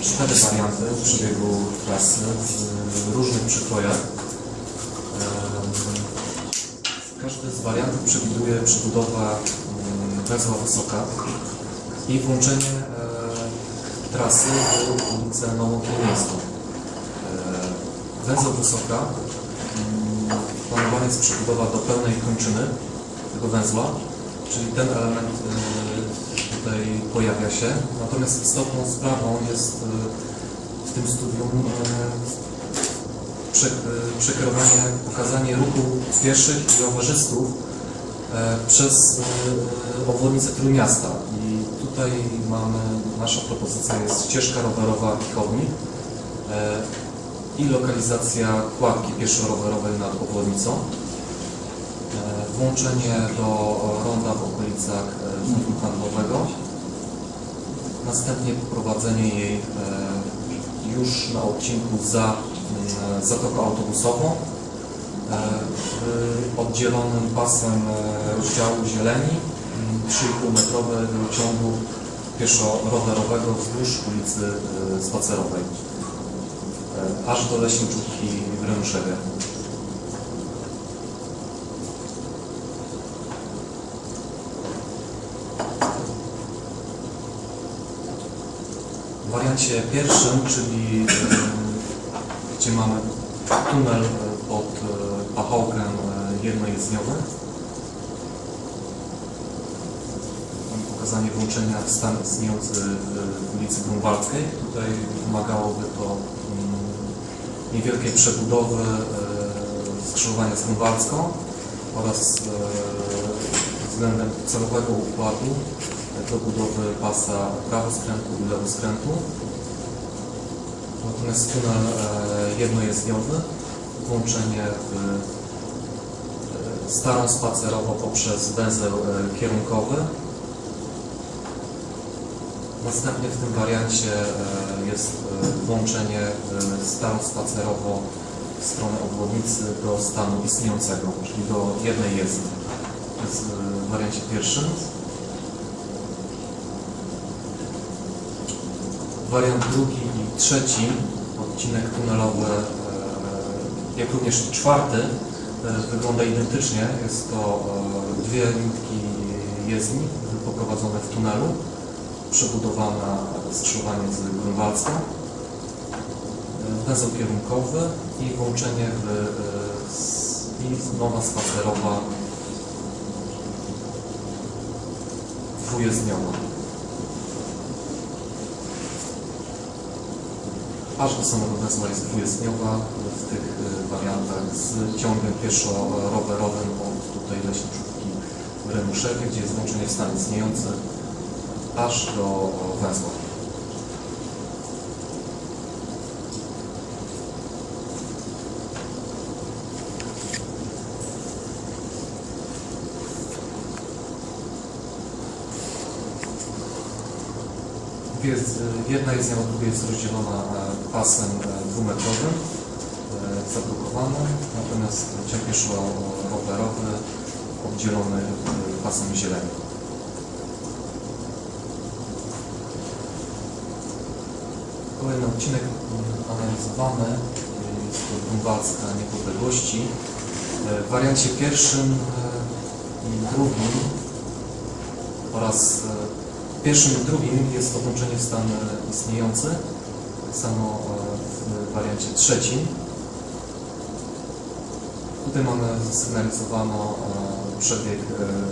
cztery warianty przebiegu trasy w różnych przykrojach. Każdy z wariantów przewiduje przebudowę węzła Wysoka i włączenie trasy w ulicę Nową. E, Węzeł Wysoka planowana jest przebudowa do pełnej kończyny tego węzła, czyli ten element tutaj pojawia się. Natomiast istotną sprawą jest e, w tym studium e, e, przekierowanie, pokazanie ruchu pieszych i rowerzystów przez obwodnicę Trójmiasta. I tutaj mamy, nasza propozycja jest ścieżka rowerowa Pichowni e, i lokalizacja kładki pieszo-rowerowej nad obwodnicą. E, Włączenie do ronda w okolicach e, rynku handlowego. Następnie poprowadzenie jej e, już na odcinku za mm, zatoką autobusową oddzielonym pasem rozdziału zieleni mm, 3,5 metrowego ciągu pieszo-rowerowego wzdłuż ulicy Spacerowej aż do Leśniczówki w Wariancie pierwszym, czyli gdzie mamy tunel pod e, pachołkiem e, jednojezdniowy, Mamy pokazanie włączenia w stan istniejący w- ulicy Grunwaldzkiej. Tutaj wymagałoby to mm, niewielkiej przebudowy e, skrzyżowania z Grunwaldzką oraz względem celowego układu do budowy pasa prawoskrętu i lewoskrętu. Natomiast tunel e, jednojezdniowy, włączenie w e, starą spacerowo poprzez węzeł e, kierunkowy. Następnie w tym wariancie jest włączenie starą spacerowo w stronę obwodnicy do stanu istniejącego, czyli do jednej jezdni. To jest w wariancie pierwszym. Wariant drugi trzeci, odcinek tunelowy, e, jak również czwarty, e, wygląda identycznie. Jest to e, dwie nitki jezdni poprowadzone w tunelu, przebudowana skrzyżowanie z Grunwaldzką, węzeł kierunkowy i włączenie w, i nowa spacerowa dwujezdniowa. Do samego węzła jest dwujezdniowa w tych y, wariantach z ciągiem pieszo-rowerowym od tutaj Leśniczówki w Renuszewie, gdzie jest włączenie w stan istniejący aż do węzła. Y, jedna jest druga jest rozdzielona pasem e, dwumetrowym, e, zablokowanym, natomiast ciąg pieszo-rowerowy oddzielony e, pasem zieleni. Kolejny odcinek mm, analizowany jest to Grunwaldzka Niepodległości. W wariancie pierwszym i drugim oraz pierwszym i drugim jest to włączenie w stan e, istniejący, tak samo e, w wariancie trzecim. Tutaj mamy zasygnalizowano e, przebieg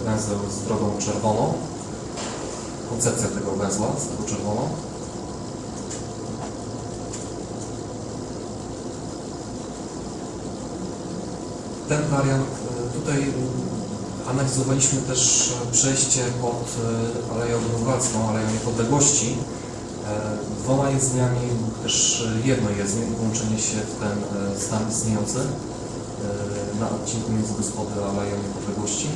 węzeł z drogą czerwoną, koncepcja tego węzła z drogą czerwoną. Ten wariant, tutaj analizowaliśmy też e, przejście pod e, Aleją Grunwaldzką, Aleją Niepodległości. E, Dwoma jezdniami też jedno jezdnię i włączenie się w ten stan istniejący na odcinku między Gospody a Aleją Niepodległości.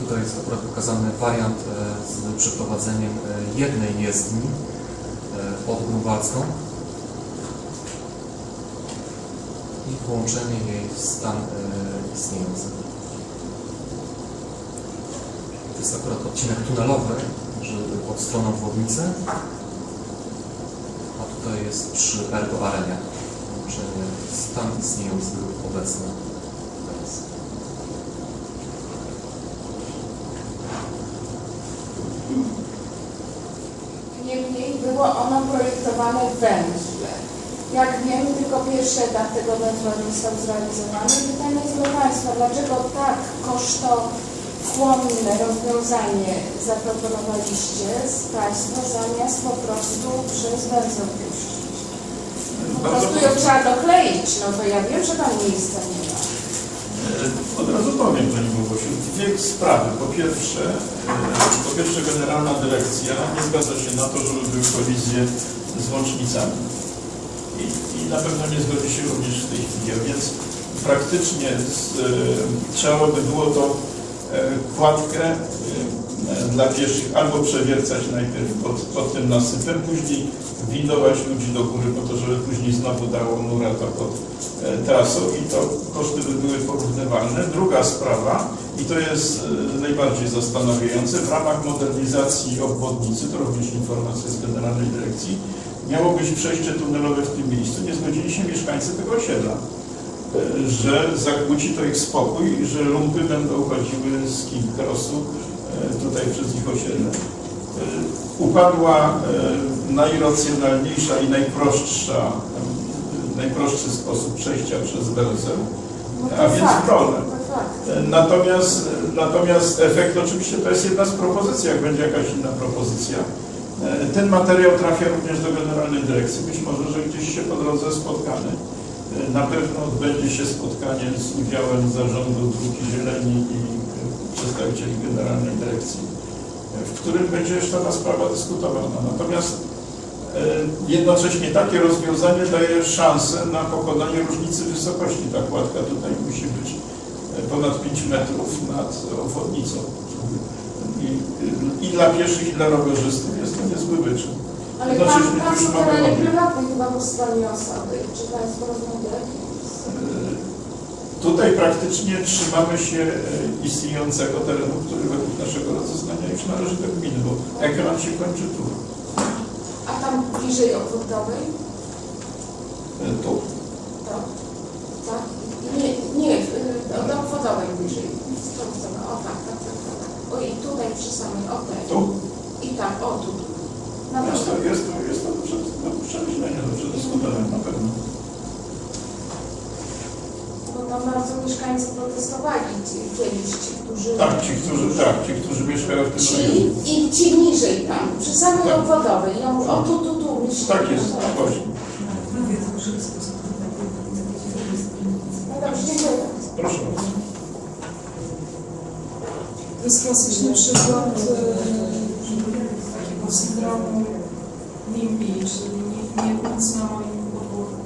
Tutaj tutaj akurat pokazany wariant e, z przeprowadzeniem e, jednej jezdni e, pod Grunwaldzką i włączenie jej w stan istniejący. To jest akurat odcinek tunelowy, pod stroną obwodnicy, a tutaj jest przy Ergo Arenie. W stan istniejący obecny Niemniej było ono projektowane węźle. Jak wiem, tylko pierwszy etap tego węzła nie został zrealizowany. Pytanie jest do Państwa, dlaczego tak kosztochłonne rozwiązanie zaproponowaliście z Państwo zamiast po prostu przez węzeł puścić? Po prostu ją trzeba dokleić, no to ja wiem, że tam miejsca nie ma. Od razu powiem Pani Małgosiu, dwie sprawy. Po pierwsze, e, po pierwsze Generalna Dyrekcja nie zgadza się na to, żeby były kolizje z łącznicami. I, I na pewno nie zgodzi się również w tej chwili, a więc praktycznie z, e, trzeba by było to e, kładkę dla pieszych albo przewiercać najpierw pod, pod tym nasypem, później windować ludzi do góry po to, żeby później znowu dało nura to pod e, trasą i to koszty by były porównywalne. Druga sprawa, i to jest e, najbardziej zastanawiające, w ramach modernizacji obwodnicy, to również informacja z Generalnej Dyrekcji, miało być przejście tunelowe w tym miejscu. Nie zgodzili się mieszkańcy tego osiedla, e, że zakłóci to ich spokój, że lumpy będą chodziły z Crossu e, tutaj przez ich osiedle. E, Upadła e, najracjonalniejsza i najprostsza, e, najprostszy sposób przejścia przez węzeł, No a więc problem. E, Natomiast, natomiast efekt oczywiście to jest jedna z propozycji, jak będzie jakaś inna propozycja. E, Ten materiał trafia również do Generalnej Dyrekcji. Być może, że gdzieś się po drodze spotkamy. E, Na pewno odbędzie się spotkanie z udziałem zarządu Dróg Zieleni i przedstawicieli Generalnej Dyrekcji, e, w którym będzie jeszcze ta sprawa dyskutowana. Natomiast e, jednocześnie takie rozwiązanie daje szansę na pokonanie różnicy wysokości. Ta kładka tutaj musi być ponad 5 metrów nad obwodnicą. I, I dla pieszych, i dla rowerzystów jest to niezły wyczyn. Ale pan, Jednocześnie pan tu już są mamy tereny obiekt. prywatne chyba po stronie osoby. Czy Państwo rozmawiali? E, Tutaj praktycznie trzymamy się e, istniejącego terenu, który według naszego rozeznania już należy do gminy, bo ekran się kończy tu. A tam bliżej obwodowej? E, Tu. To, tak? Nie, nie, do obwodowej bliżej. O tak, tak, tak, tak. O i tutaj przy samej, o tej. Tu. I tak, o tu. tu. Na Jest to, jest to, jest to do prze- do przemyślenia, do przedyskutowania na pewno. Bo tam bardzo mieszkańcy protestowali ci, kiedyś, ci, którzy... Tak, ci, którzy, tak, ci, którzy mieszkają w tym Ci rejonie. i ci niżej tam, przy samej Tak. obwodowej. Ja mówię, o tu, tu, tu. myślę. Tak jest, właśnie. No dobrze, dziękuję. Proszę bardzo. To jest klasyczny przykład e, syndromu NIMBY, czyli nikt nie nic na moim podwórku.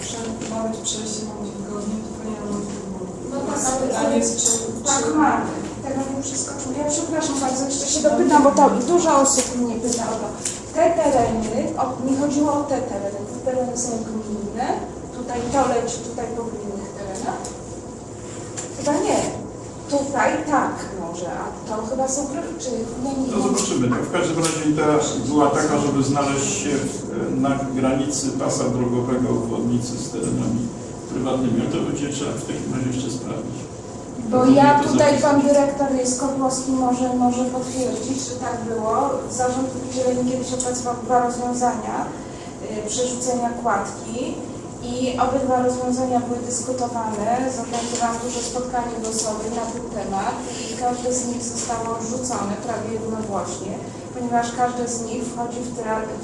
Wszędzie ma być przejście, ma być wygodnie, tylko nie na moim podwórku. No tak, ale- Pytanie jest, czy... Tak, czy mamy. Tego nie przeskoczył. Ja przepraszam bardzo, jeszcze się dopytam, bo to dużo osób mnie pyta o to. Te tereny, o, nie chodziło o te tereny, te tereny są gminne, tutaj to leci tutaj po gminnych terenach? Chyba nie. Tutaj tak może, a to chyba są, gry- czy nie, No zobaczymy. Tak, w każdym razie idea była taka, żeby znaleźć się na granicy pasa drogowego obwodnicy z terenami prywatnymi. Ale to będzie trzeba w takim razie jeszcze sprawdzić. Bo ja tutaj, pan dyrektor Skopłowski może, może potwierdzić, że tak było. Zarząd Zieleni kiedyś opracował dwa rozwiązania y, przerzucenia kładki i obydwa rozwiązania były dyskutowane. Zorganizowałam duże spotkanie głosowe na ten temat i każde z nich zostało odrzucone prawie jednogłośnie, ponieważ każde z nich wchodzi w,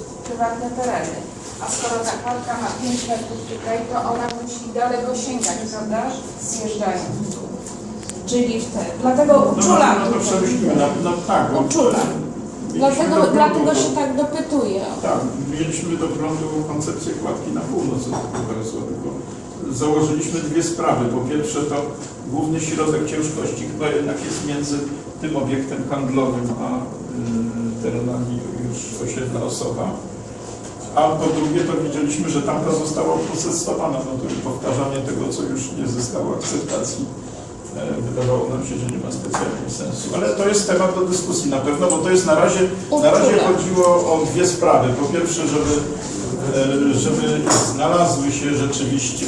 w prywatne tereny. A skoro ta kładka ma 5 metrów tutaj, to ona musi daleko sięgać, prawda? Zjeżdżając dół. Czyli w te. Dlatego No, uczulam. no to przemyślimy. No, no tak, bo Uczulam. Dlatego, do dlatego się tak dopytuję. Tak, mieliśmy do prądu koncepcję kładki na północ od Wrocławia, założyliśmy dwie sprawy. Po pierwsze to główny środek ciężkości chyba jednak jest między tym obiektem handlowym a y, terenami już osiedla osoba. A po drugie to widzieliśmy, że tamta została uprocesowana, no to już powtarzanie tego, co już nie zyskało akceptacji. Wydawało nam się, że nie ma specjalnie sensu. Ale to jest temat do dyskusji na pewno, bo to jest na razie, na razie chodziło o dwie sprawy. Po pierwsze, żeby, e, żeby znalazły się rzeczywiście,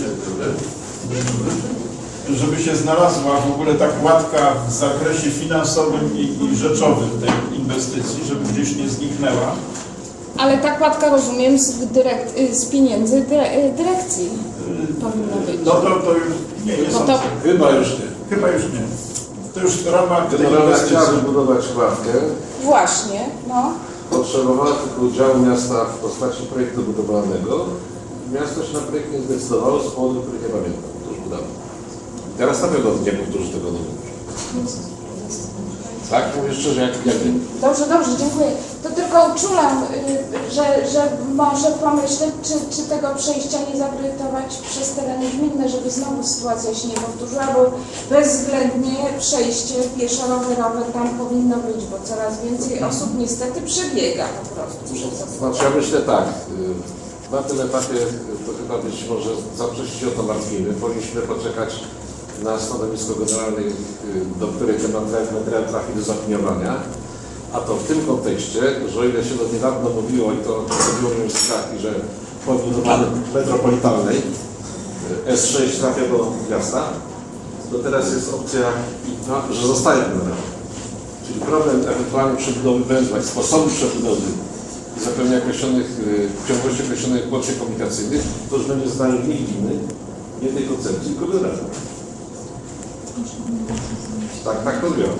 żeby się znalazła w ogóle ta kładka w zakresie finansowym i, i rzeczowym tej inwestycji, żeby gdzieś nie zniknęła. Ale ta kładka rozumiem z, dyrekt, y, z pieniędzy y, dyrekcji powinna być. No to, to już nie, nie No to-. Chyba już nie. Chyba już nie. To już ramach inwestycji. chciałaby budować kładkę. Właśnie, no. Potrzebowała tylko udziału miasta w postaci projektu budowlanego. Miasto się na projekt nie zdecydowało z powodu, których nie pamiętam. To już budowa. Teraz na pewno nie powtórzy tego nowego. Tak? Mówię szczerze, jak, jak wiem. Dobrze, dobrze, dziękuję. To tylko uczulam, y, że, że może pomyśleć, czy, czy tego przejścia nie zaprojektować przez tereny gminne, żeby znowu sytuacja się nie powtórzyła, bo bezwzględnie przejście pieszo-rowerowe tam powinno być, bo coraz więcej osób niestety przebiega po prostu. Znaczy ja myślę tak, y, na tym etapie to chyba być może się o to martwimy. Powinniśmy poczekać na stanowisko generalne, y, do której materiał trafi do zaopiniowania. A to w tym kontekście, że ile się do niedawno mówiło, i to z kraki, że po metropolitalnej y, S6 trafia do miasta, to teraz jest opcja inna, że zostaje ten. Czyli problem ewentualnie przebudowy węzła i sposobu przebudowy i zapewnienia określonych, y, ciągłości określonych łączy komunikacyjnych, to już będzie zdanie nie gminy, nie tej koncepcji, tylko generalnej. Tak, tak to odbieram.